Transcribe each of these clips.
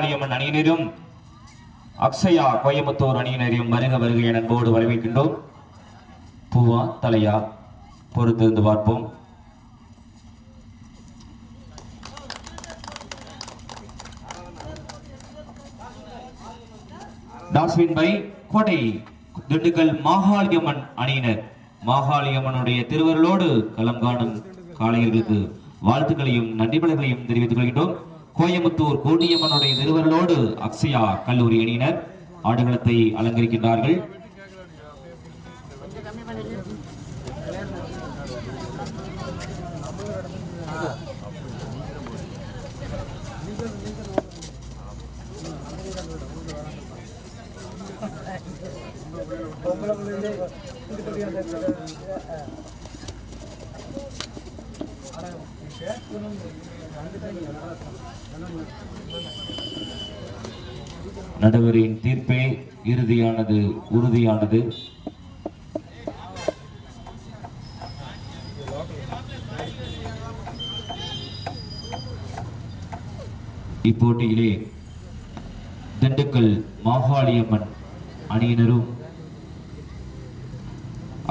காளியம்மன் அணியினரும் அக்ஷயா கோயம்புத்தூர் அணியினரையும் வருக வருக என அன்போடு வரவேற்கின்றோம். பூவா தலையா பொறுத்திருந்து பார்ப்போம். டாஸ்வின் பை கோட்டை திண்டுக்கல் மாகாளியம்மன் அணியினர். மாகாளியம்மனுடைய திருவருளோடு களம் காணும் காளையர்களுக்கு வாழ்த்துக்களையும் நன்றிபலங்களையும் தெரிவித்துக் கொள்கின்றோம். கோயம்புத்தூர் கோடியம்மனுடைய நிறுவனோடு அக்ஷயா கல்லூரி அணியினர் ஆடுகளத்தை அலங்கரிக்கின்றார்கள். நடுவரின் தீர்ப்பே இறுதியானது உறுதியானது. இப்போட்டியிலே திண்டுக்கல் மாகாளியம்மன் அணியினரும்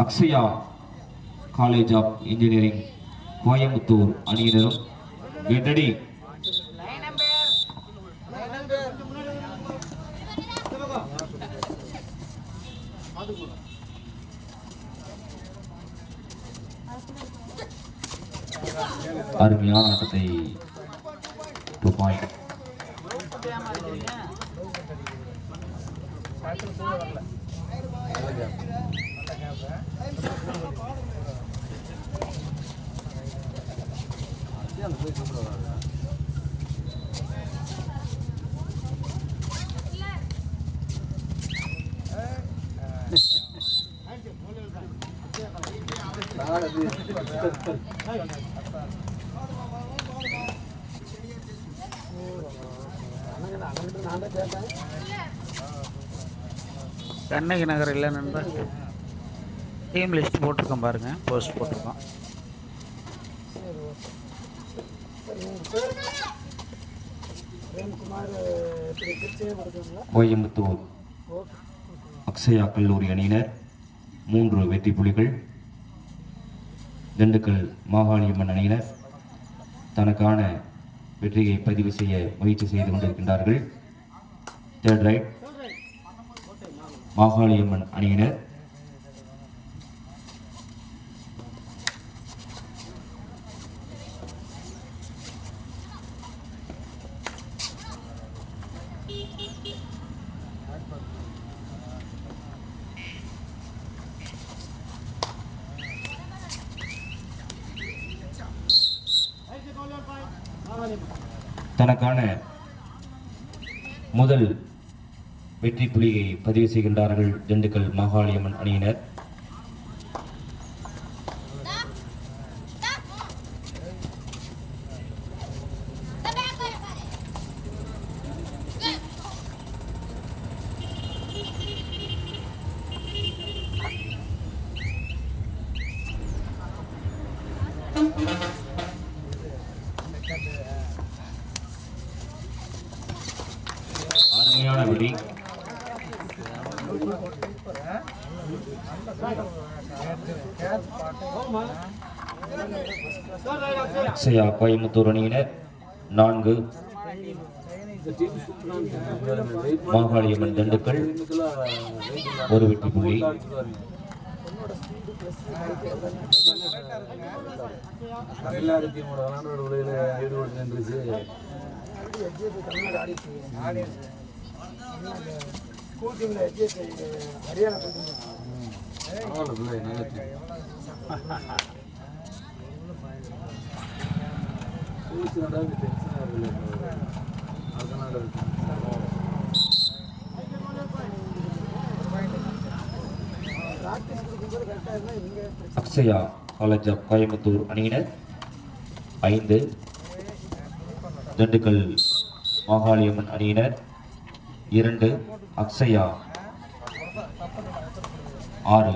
Akshaya college of engineering Coimbatore அணியினரும் கெட்டடி அருமையான ஆட்டத்தை two point Thank you. Kannagi Nagar இல்லை நண்பா. டீம் லிஸ்ட் போட்டிருக்கோம் பாருங்க. போஸ்ட் போட்டிருக்கோம். கோயம்புத்தூர் அக்ஷயா கல்லூரி அணியினர் மூன்று வெற்றி புலிகள் திண்டுக்கல் மாகாளியம்மன் அணியினர். தனக்கான வெற்றியை பதிவு செய்ய முயற்சி செய்து கொண்டிருக்கின்றார்கள். தேர்ட் ரைட் மாகாளியம்மன் அணியினர் தனக்கான முதல் வெற்றி புலியை பதிவு செய்கின்றார்கள். திண்டுக்கல் மாகாளியம்மன் அணியினர் அருமையான வெடி அக்ஷயா கோயம்புத்தூர் அணியினர் நான்கு. மாகாளியம்மன் திண்டுக்கல் ஒரு வெற்றி புள்ளி. அக்ஷயா காலேஜ் ஆஃப் கோயம்புத்தூர் அணியினர் ஐந்து. திண்டுக்கல் மாகாளியம்மன் அணியினர் இரண்டு. அக்ஷயா ஆறு.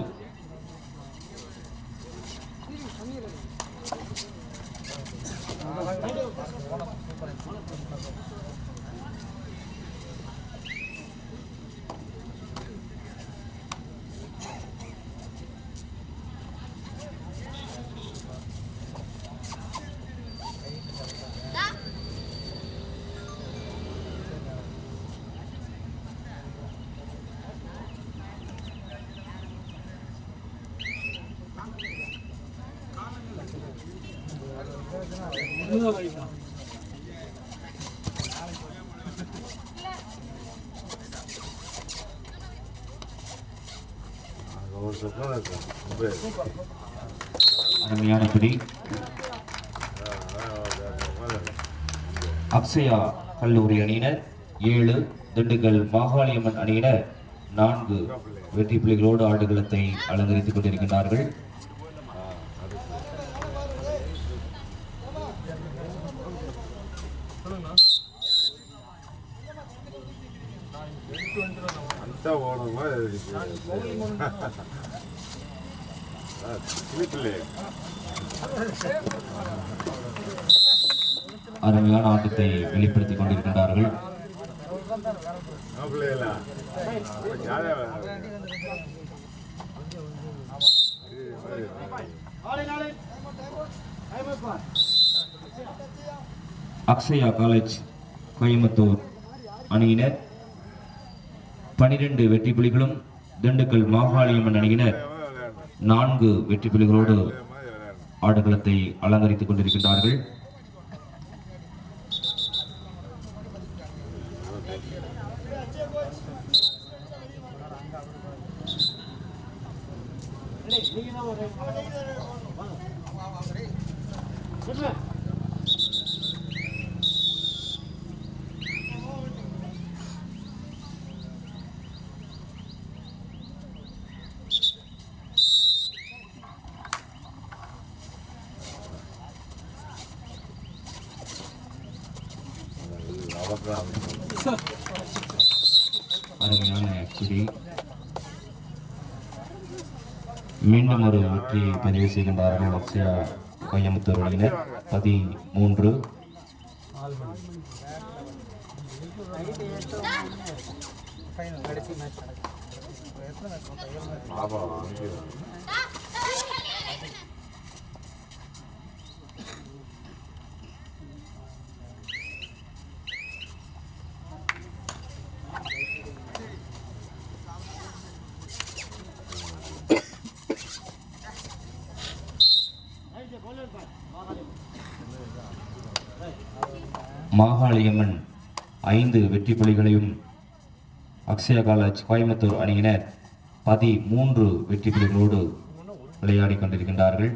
அருமையான பிடி அக்ஷயா கல்லூரி அணியினர் ஏழு திண்டுக்கல் மாகாளியம்மன் அணியினர் நான்கு வெற்றி புலிகளோடு ஆடுகளத்தை அலங்கரித்துக் கொண்டிருக்கின்றார்கள். அந்த அருமையான ஆட்டத்தை வெளிப்படுத்திக் கொண்டிருக்கின்றார்கள். அக்ஷயா காலேஜ் கோயம்புத்தூர் அணியினர். பனிரெண்டு வெற்றி புலிகளும் திண்டுக்கல் மாகாளியம்மன் அணியினர். நான்கு வெற்றி புலிகளோடு ஆடுகளத்தை அலங்கரித்துக் கொண்டிருக்கின்றார்கள். அருமையான குடி வெற்றியை பதிவு செய்கின்றார்கள் அக்ஷயா கோயம்புத்தூர் அணியினர் பதிமூன்று மாகாளியம்மன் ஐந்து வெற்றி புலிகளையும் அக்ஷய காலேஜ் கோயம்புத்தூர் அணியினர் பதிமூன்று வெற்றி புலிகளோடு விளையாடி கொண்டிருக்கின்றார்கள்.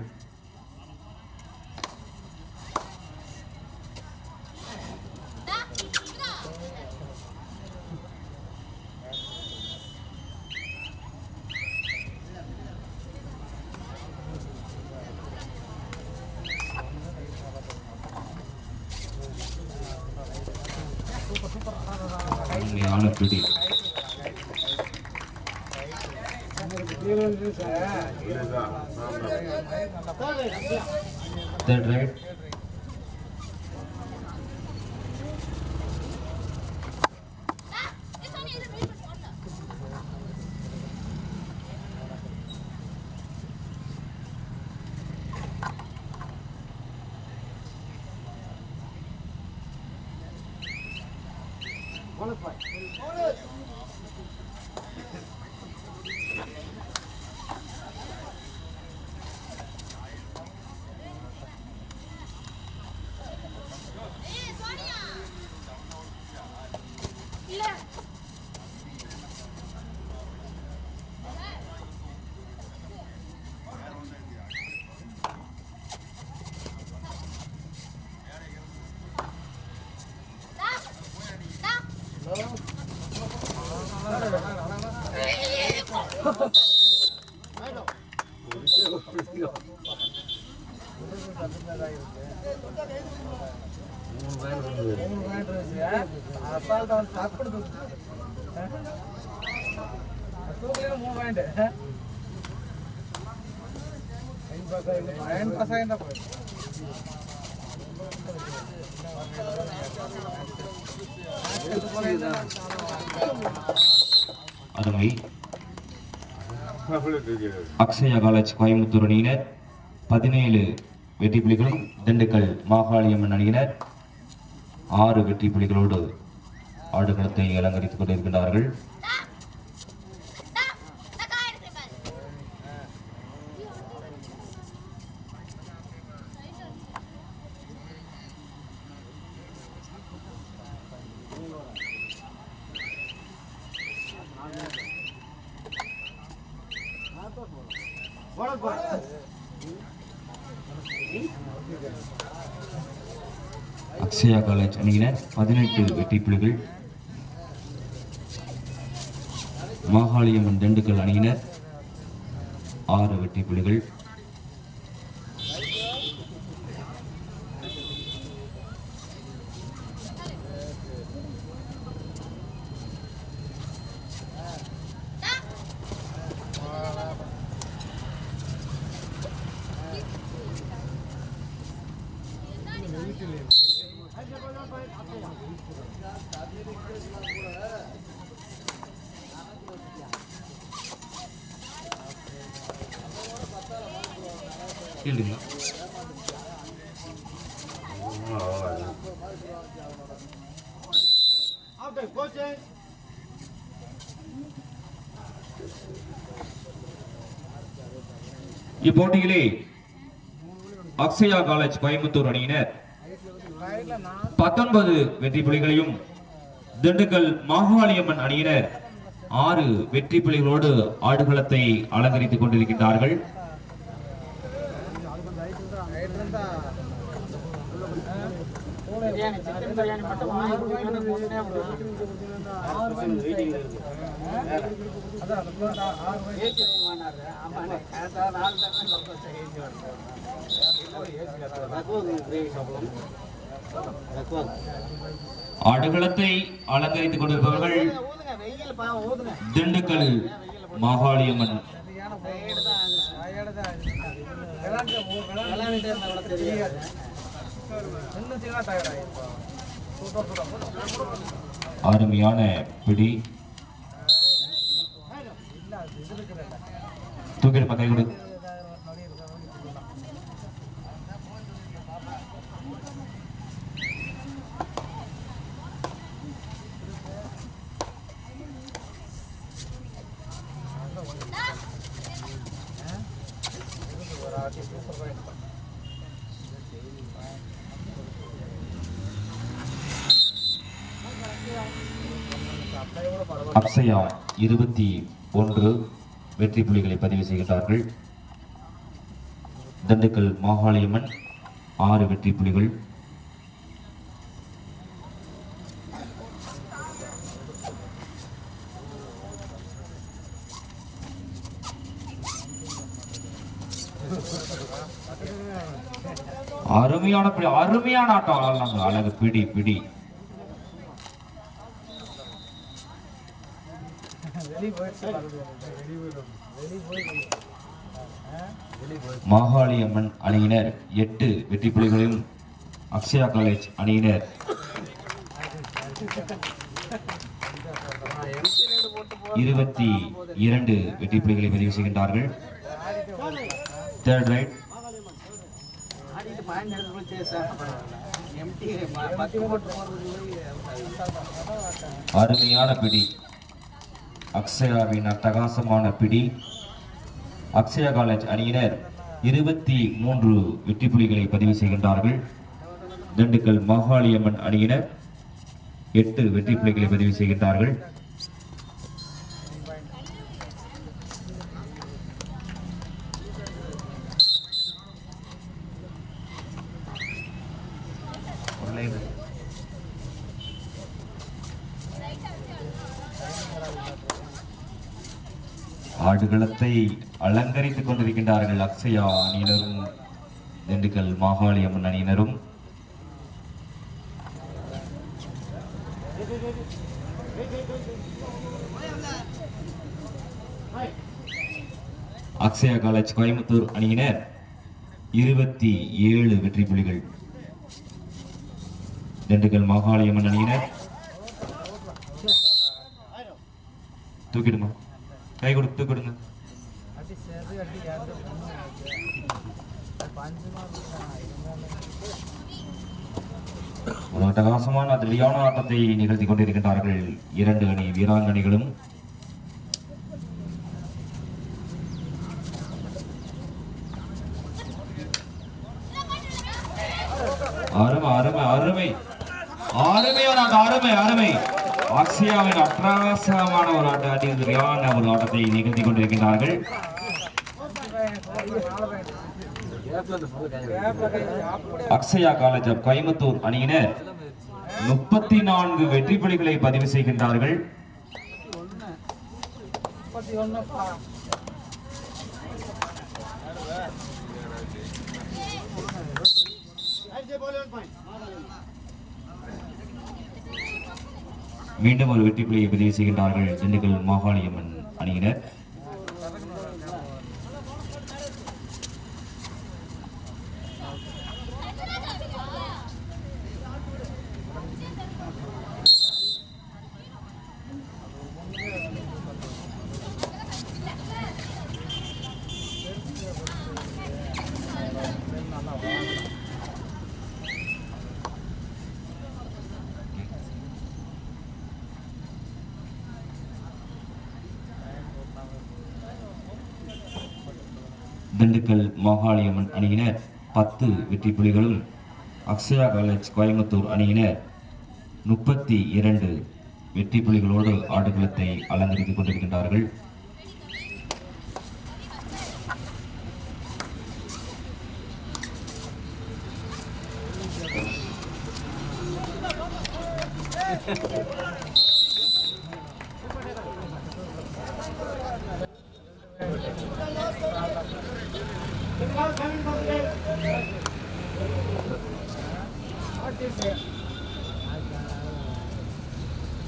அருமையான பிடி தேர்ட் ரைட் அருமை. அக்ஷயா காலேஜ் கோயம்புத்தூர் அணியினர் பதினேழு வெற்றி புலிகளும் திண்டுக்கல் மாகாளியம்மன் அணியினர் ஆறு வெற்றி புலிகளோடு ஆடுகளத்தை அலங்கரித்துக் கொண்டிருக்கின்றார்கள் அக்ஷயா காலேஜ் அணியினர் பதினெட்டு வெற்றி புலிகள் மாகாளியம்மன் திண்டுக்கல் அணியினர் ஆறு வெற்றி புலிகள். இப்போட்டியிலே அக்ஷயா காலேஜ் கோயம்புத்தூர் அணியினர். பத்தொன்பது வெற்றி புலிகளையும் திண்டுக்கல் மாகாளியம்மன் அணியினர் ஆறு வெற்றி புலிகளோடு ஆடுகளத்தை அலங்கரித்துக் கொண்டிருக்கின்றார்கள். பிரியாணி சிக்கன் பிரியாணி மட்டும் ஆறு ஆடுகளத்தை அலங்கரித்துக் கொண்டிருப்பவர்கள் திண்டுக்கல் மாகாளியம்மன். அருமையான பிடி தூக்கிடுப்பா கை கொடு. இருபத்தி ஒன்று வெற்றி புலிகளை பதிவு செய்கின்றார்கள் திண்டுக்கல் மாகாளியம்மன் ஆறு வெற்றி புலிகள். அருமையான அருமையான ஆட்டம். அழகு பிடி பிடி. மாகாளி அம்மன் அணியினர் எட்டு வெற்றி புலிகளையும் அக்ஷயா காலேஜ் அணியினர். இருபத்தி இரண்டு வெற்றி புலிகளை பதிவு செய்கின்றார்கள். தேர்ட் ரைட் அருமையான பிடி. அக்ஷயாவின் அட்டகாசமான பிடி. அக்ஷயா காலேஜ் அணியினர் இருபத்தி மூன்று வெற்றி புலிகளை பதிவு செய்கின்றார்கள். திண்டுக்கல் மாகாளியம்மன் அணியினர் எட்டு வெற்றி புலிகளை பதிவு செய்கின்றார்கள். ஆடுகளத்தை அலங்கரித்துக் கொண்டிருக்கின்றார்கள் அக்ஷயா அணியினரும் திண்டுக்கல் மாகாளியம்மன் அணியினரும். அக்ஷயா காலேஜ் கோயம்புத்தூர் அணியினர் இருபத்தி ஏழு வெற்றி புலிகள். திண்டுக்கல் மாகாளியம்மன் அணியினர். தூக்கிடுமா? கை கொடுத்து தூக்கிடுங்க ஒரு அட்டகாசமான அதிரடியான ஆட்டத்தை நிகழ்த்தி கொண்டிருக்கின்றார்கள் இரண்டு அணி வீராங்கனைகளும் அருமை அருமை அருமை அருமையான ஆட்டம் அருமை அருமை ஆசியாவின் அட்டகாசமான ஒரு ஆட்ட அதிரடியான ஒரு ஆட்டத்தை நிகழ்த்தி கொண்டிருக்கின்றார்கள். அக்ஷயா காலேஜ் ஆஃப் கோயம்புத்தூர் அணியினர் முப்பத்தி நான்கு வெற்றி புலிகளை பதிவு செய்கின்றார்கள் மீண்டும் ஒரு வெற்றி புலியை பதிவு செய்கின்றார்கள். திண்டுக்கல் மாகாளியம்மன் அணியினர். திண்டுக்கல் மாகாளியம்மன் அணியினர் பத்து வெற்றி புலிகளும் அக்ஷயா காலேஜ் கோயம்புத்தூர் அணியினர் முப்பத்தி இரண்டு வெற்றி புலிகளோடு ஆடுகளத்தை அலங்கரித்துக் கொண்டிருக்கின்றார்கள்.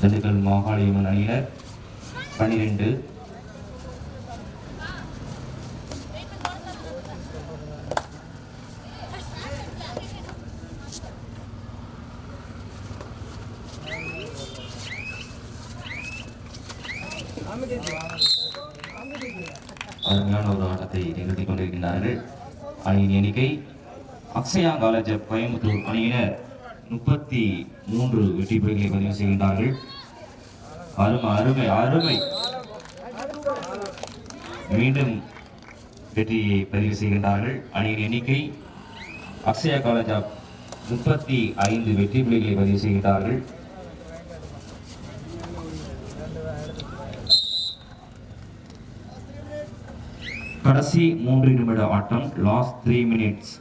திண்டுக்கல் மாகாளியம்மன் அணியினர் பனிரெண்டு. அருமையான ஒரு ஆட்டத்தை நிகழ்த்தி கொண்டிருக்கின்றார்கள். அணியின் எண்ணிக்கை அக்ஷயா காலேஜ் கோயம்புத்தூர் அணியினர் முப்பத்தி மூன்று வெற்றி புலிகளை பதிவு செய்கின்றார்கள். அருமை அருமை அருமை. மீண்டும் வெற்றியை பதிவு செய்கின்றார்கள். அணியின் எண்ணிக்கை அக்ஷயா காலேஜ் ஆஃப் முப்பத்தி ஐந்து வெற்றி புலிகளை பதிவு செய்கின்றார்கள். கடைசி மூன்று நிமிட ஆட்டம் லாஸ்ட் த்ரீ மினிட்ஸ்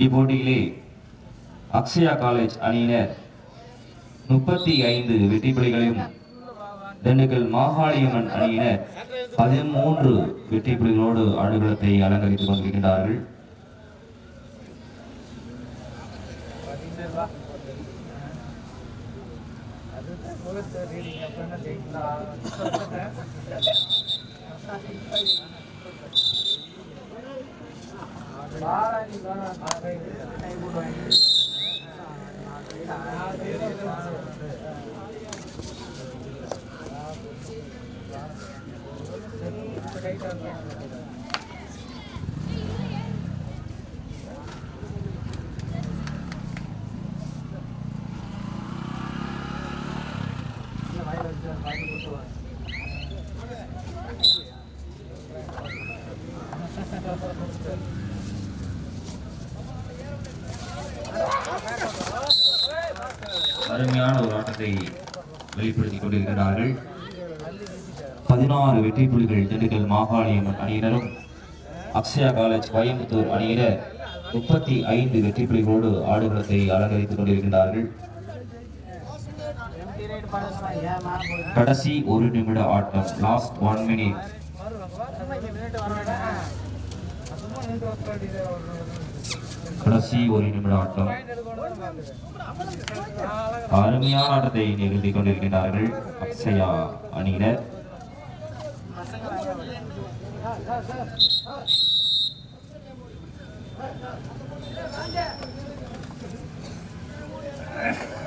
இப்போட்டியிலே அக்ஷயா காலேஜ் அணியினர் முப்பத்தி ஐந்து வெற்றிப்புலிகளையும் திண்டுக்கல் மாகாளியம்மன் அணியினர் பதிமூன்று வெற்றிப்புலிகளோடு ஆடுகளத்தை அலங்கரித்துக் கொண்டிருக்கின்றார்கள் அருமையான ஒரு ஆட்டத்தை வெளிப்படுத்திக் கொண்டிருக்கிறார்கள் பதினாறு வெற்றி புலிகள் திண்டுக்கல் மாகாளியம்மன் அணியினரும் அக்ஷயா காலேஜ் கோயம்புத்தூர் அணியினர் முப்பத்தி ஐந்து வெற்றி புலிகளோடு ஆடுகளத்தை அலங்கரித்துக் கொண்டிருக்கிறார்கள் கடைசி ஒரு நிமிட ஆட்டம் லாஸ்ட் ஒன் மினிட் கடைசி ஒரு நிமிட ஆட்டம். அருமையான ஆட்டத்தை நிகழ்த்தி கொண்டிருக்கிறார்கள் அக்ஷயா அணியினர். Yeah.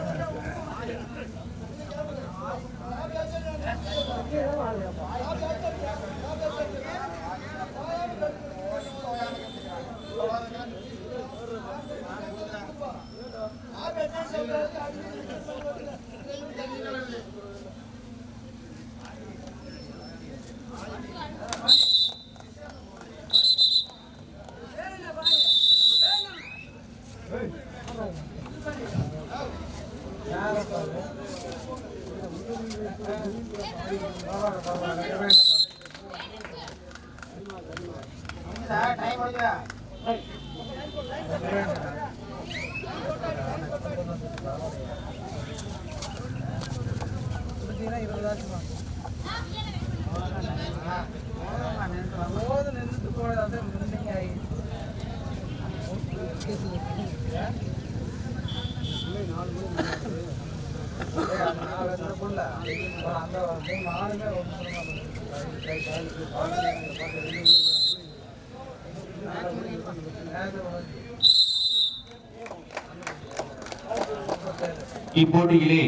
இப்போட்டியிலே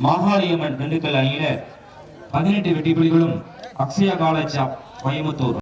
மாகாளியம்மன் திண்டுக்கல் அணியில பதினெட்டு வெட்டி புலிகளும் அக்ஷயா காலேஜ் கோயம்புத்தூர்